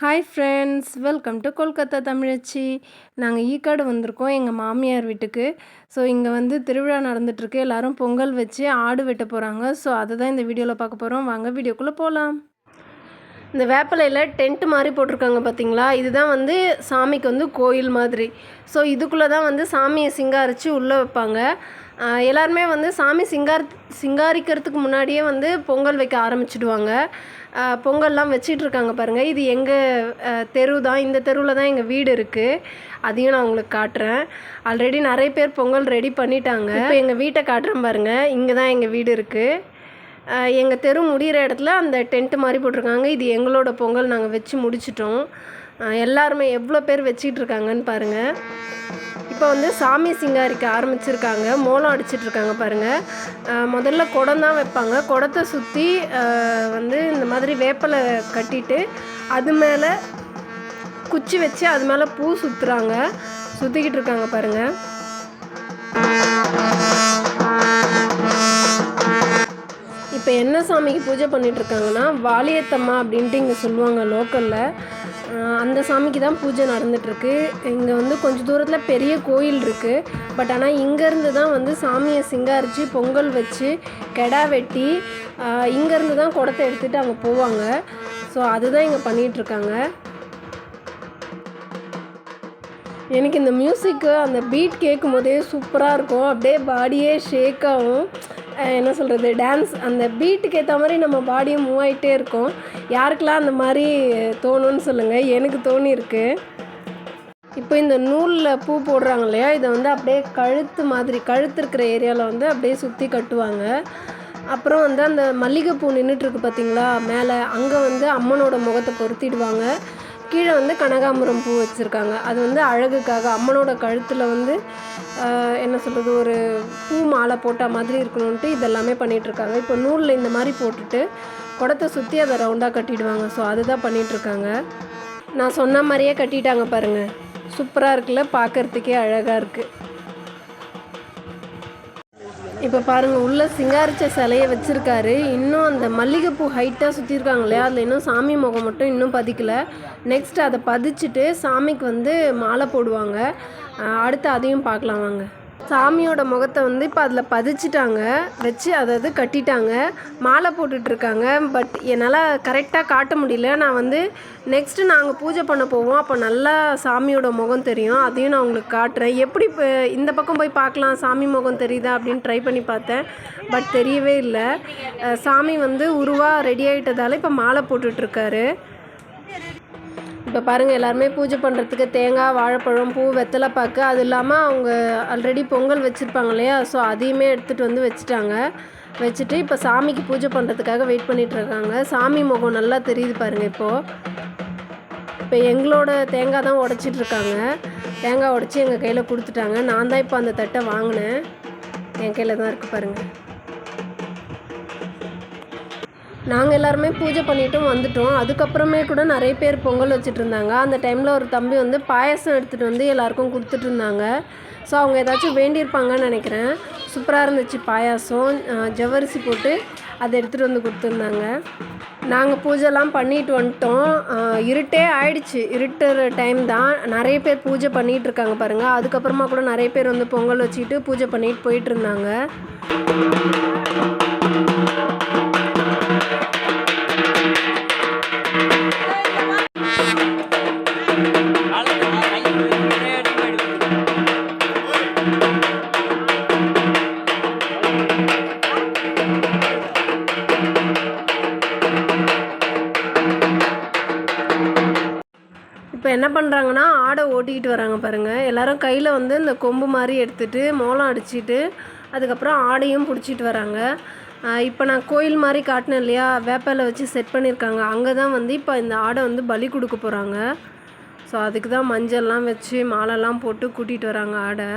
Hi friends welcome to Kolkata தமிழச்சி நாங்கள் ஈக்காடு வந்திருக்கோம் எங்கள் மாமியார் வீட்டுக்கு. ஸோ இங்கே வந்து திருவிழா நடந்துட்டுருக்கு எல்லாரும் பொங்கல் வச்சு ஆடு வெட்ட போகிறாங்க ஸோ அதை தான் இந்த வீடியோவில் பார்க்க போகிறோம் வாங்க வீடியோக்குள்ளே போகலாம் இந்த வேப்பிலையில் டென்ட் மாதிரி போட்டிருக்காங்க பார்த்தீங்களா இதுதான் வந்து சாமிக்கு வந்து கோயில் மாதிரி. ஸோ இதுக்குள்ளே தான் வந்து சாமியை சிங்காரித்து உள்ளே வைப்பாங்க. எல்லாருமே வந்து சாமி சிங்கார் சிங்காரிக்கிறதுக்கு முன்னாடியே வந்து பொங்கல் வைக்க ஆரம்பிச்சிடுவாங்க. பொங்கல்லாம் வச்சிட்டு இருக்காங்க பாருங்கள் இது எங்கள் தெரு தான் இந்த தெருவில் தான் எங்கள் வீடு இருக்குது அதையும் நான் உங்களுக்கு காட்டுறேன். ஆல்ரெடி நிறைய பேர் பொங்கல் ரெடி பண்ணிட்டாங்க. இப்போ எங்கள் வீட்டை காட்டுறேன் பாருங்கள் இங்கே தான் எங்கள் வீடு இருக்குது எங்கள் தெரு முடிகிற இடத்துல அந்த டென்ட் மாதிரி போட்டிருக்காங்க. இது எங்களோட பொங்கல் நாங்கள் வச்சு முடிச்சிட்டோம். எல்லாருமே எவ்வளோ பேர் வச்சுக்கிட்டு இருக்காங்கன்னு பாருங்கள் இப்போ வந்து சாமி சிங்காரிக்க ஆரம்பிச்சிருக்காங்க. மோளம் அடிச்சிட்ருக்காங்க பாருங்கள் முதல்ல குடம் தான் வைப்பாங்க. குடத்தை சுற்றி வந்து இந்த மாதிரி வேப்பலை கட்டிட்டு அது மேலே குச்சி வச்சு அது மேலே பூ சுற்றுறாங்க சுற்றிக்கிட்டு இருக்காங்க பாருங்கள் இப்போ என்ன சாமிக்கு பூஜை பண்ணிட்டு இருக்காங்கன்னா வாலியத்தம்மா அப்படின்ட்டு இங்கே சொல்லுவாங்க லோக்கலில். அந்த சாமிக்கு தான் பூஜை நடந்துட்டுருக்கு. இங்கே வந்து கொஞ்சம் தூரத்தில் பெரிய கோயில் இருக்குது பட் ஆனால் இங்கேருந்து தான் வந்து சாமியை சிங்காரித்து பொங்கல் வச்சு கெடா வெட்டி இங்கேருந்து தான் குடத்தை எடுத்துகிட்டு அங்கே போவாங்க. ஸோ அதுதான் இங்கே பண்ணிகிட்ருக்காங்க எனக்கு இந்த மியூசிக்கு அந்த பீட் கேட்கும் போதே சூப்பராக இருக்கும். அப்படியே பாடியே ஷேக் ஆகும். என்ன சொல்கிறது டான்ஸ் அந்த பீட்டுக்கு ஏற்ற மாதிரி நம்ம பாடியும் மூவ் ஆகிட்டே இருக்கும். யாருக்கெல்லாம் அந்த மாதிரி தோணும்னு சொல்லுங்கள் எனக்கு தோணியிருக்கு. இப்போ இந்த நூலில் பூ போடுறாங்க இல்லையா? இதை வந்து அப்படியே கழுத்து மாதிரி கழுத்து இருக்கிற ஏரியாவில் வந்து அப்படியே சுற்றி கட்டுவாங்க. அப்புறம் வந்து அந்த மல்லிகைப்பூ நின்றுட்டுருக்கு பார்த்தீங்களா மேலே அங்கே வந்து அம்மனோட முகத்தை பொருத்திடுவாங்க. கீழே வந்து கனகாம்பரம் பூ வச்சுருக்காங்க. அது வந்து அழகுக்காக அம்மனோட கழுத்தில் வந்து என்ன சொல்கிறது ஒரு பூ மாலை போட்ட மாதிரி இருக்கணுன்ட்டு இதெல்லாமே பண்ணிகிட்ருக்காங்க இப்போ நூலில் இந்த மாதிரி போட்டுட்டு குடத்தை சுற்றி அதை ரவுண்டாக கட்டிடுவாங்க. ஸோ அதுதான் பண்ணிகிட்ருக்காங்க நான் சொன்ன மாதிரியே கட்டிட்டாங்க பாருங்கள் சூப்பராக இருக்குல்ல? பார்க்கறதுக்கே அழகாக இருக்குது இப்போ பாருங்கள் உள்ளே சிங்காரிச்ச சிலையை வச்சுருக்காரு. இன்னும் அந்த மல்லிகைப்பூ ஹைட்டாக சுற்றிருக்காங்க இல்லையா அதில் இன்னும் சாமி முகம் மட்டும் இன்னும் பதிக்கலை. நெக்ஸ்ட் அதை பதிச்சுட்டு சாமிக்கு வந்து மாலை போடுவாங்க. அடுத்து அதையும் பார்க்கலாம் வாங்க. சாமியோட முகத்தை வந்து இப்போ அதில் பதிச்சிட்டாங்க. வச்சு அதாவது கட்டிட்டாங்க. மாலை போட்டுட்ருக்காங்க. பட் என்னால் கரெக்டாக காட்ட முடியல. நான் வந்து நெக்ஸ்ட்டு நாங்கள் பூஜை பண்ண போவோம். அப்போ நல்லா சாமியோட முகம் தெரியும். அதையும் நான் உங்களுக்கு காட்டுறேன். எப்படி இப்போ இந்த பக்கம் போய் பார்க்கலாம். சாமி முகம் தெரியுதா அப்படின்னு ட்ரை பண்ணி பார்த்தேன். பட் தெரியவே இல்லை. சாமி வந்து உருவாக ரெடி ஆகிட்டதால இப்போ மாலை போட்டுட்ருக்காரு. இப்போ பாருங்கள் எல்லாருமே பூஜை பண்ணுறதுக்கு தேங்காய் வாழைப்பழம் பூ வெத்தலைப்பாக்கு அது இல்லாமல் அவங்க ஆல்ரெடி பொங்கல் வச்சுருப்பாங்க இல்லையா? ஸோ அதையுமே எடுத்துகிட்டு வந்து வச்சுட்டாங்க. வச்சுட்டு இப்போ சாமிக்கு பூஜை பண்ணுறதுக்காக வெயிட் பண்ணிகிட்ருக்காங்க சாமி முகம் நல்லா தெரியுது பாருங்கள் இப்போது இப்போ எங்களோட தேங்காய் தான் உடச்சிட்ருக்காங்க தேங்காய் உடச்சி எங்கள் கையில் கொடுத்துட்டாங்க. நான் தான் இப்போ அந்த தட்டை வாங்கினேன். என் கையில் தான் இருக்குது பாருங்கள் நாங்கள் எல்லாருமே பூஜை பண்ணிட்டும் வந்துட்டோம். அதுக்கப்புறமே கூட நிறைய பேர் பொங்கல் வச்சுட்டு இருந்தாங்க அந்த டைமில் ஒரு தம்பி வந்து பாயசம் எடுத்துகிட்டு வந்து எல்லாருக்கும் கொடுத்துட்டு இருந்தாங்க ஸோ அவங்க ஏதாச்சும் வேண்டியிருப்பாங்கன்னு நினைக்கிறேன். சூப்பராக இருந்துச்சு பாயாசம். ஜவரிசி போட்டு அதை எடுத்துகிட்டு வந்து கொடுத்துருந்தாங்க. நாங்கள் பூஜைலாம் பண்ணிட்டு வந்துட்டோம். இருட்டே ஆயிடுச்சு. இருட்டுற டைம் தான். நிறைய பேர் பூஜை பண்ணிகிட்டு இருக்காங்க பாருங்கள் அதுக்கப்புறமா கூட நிறைய பேர் வந்து பொங்கல் வச்சுக்கிட்டு பூஜை பண்ணிட்டு போயிட்டு இருந்தாங்க இப்போ என்ன பண்ணுறாங்கன்னா ஆடை ஓட்டிக்கிட்டு வராங்க பாருங்கள் எல்லாரும் கையில் வந்து இந்த கொம்பு மாதிரி எடுத்துகிட்டு மோளம் அடிச்சிட்டு அதுக்கப்புறம் ஆடையும் பிடிச்சிட்டு வராங்க. இப்போ நான் கோயில் மாதிரி காட்டினேன் இல்லையா? வேப்பில வச்சு செட் பண்ணியிருக்காங்க அங்கே தான் வந்து இப்போ இந்த ஆடை வந்து பலி கொடுக்க போகிறாங்க ஸோ அதுக்கு தான் மஞ்சள்லாம் வச்சு மாலைலாம் போட்டு கூட்டிகிட்டு வராங்க ஆடை.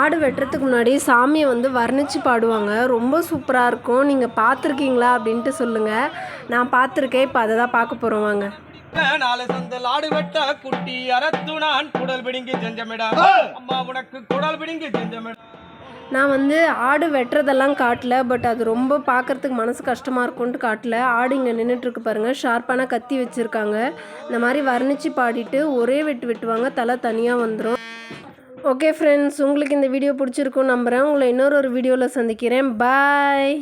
ஆடு வெட்டுறதுக்கு முன்னாடி சாமியை வந்து வர்ணித்து பாடுவாங்க. ரொம்ப சூப்பராக இருக்கும். நீங்கள் பார்த்துருக்கீங்களா அப்படின்ட்டு சொல்லுங்கள் நான் பார்த்துருக்கேன். இப்போ அதை தான் பார்க்க போகிறோம் வாங்க. நாலு சந்தல் ஆடு வெட்ட குட்டி அறத்து நான் குடல் பிடுங்கி செஞ்சமிடா. அம்மா உனக்கு குடல் பிடுங்கி செஞ்சமிடா. நான் வந்து ஆடு வெட்டுறதெல்லாம் காட்டல பட் அது ரொம்ப பார்க்கறதுக்கு மனசு கஷ்டமாக இருக்கும்ன்ட்டு காட்டல. ஆடு இங்கே நின்றுட்டுருக்கு பாருங்கள் ஷார்ப்பான கத்தி வச்சுருக்காங்க. இந்த மாதிரி வர்ணித்து பாடிட்டு ஒரே வெட்டு வெட்டுவாங்க தலை தனியாக வந்துடும் ஓகே ஃப்ரெண்ட்ஸ் உங்களுக்கு இந்த வீடியோ பிடிச்சிருக்கும் நம்புகிறேன் உங்களை இன்னொரு ஒரு வீடியோவில் சந்திக்கிறேன். பாய்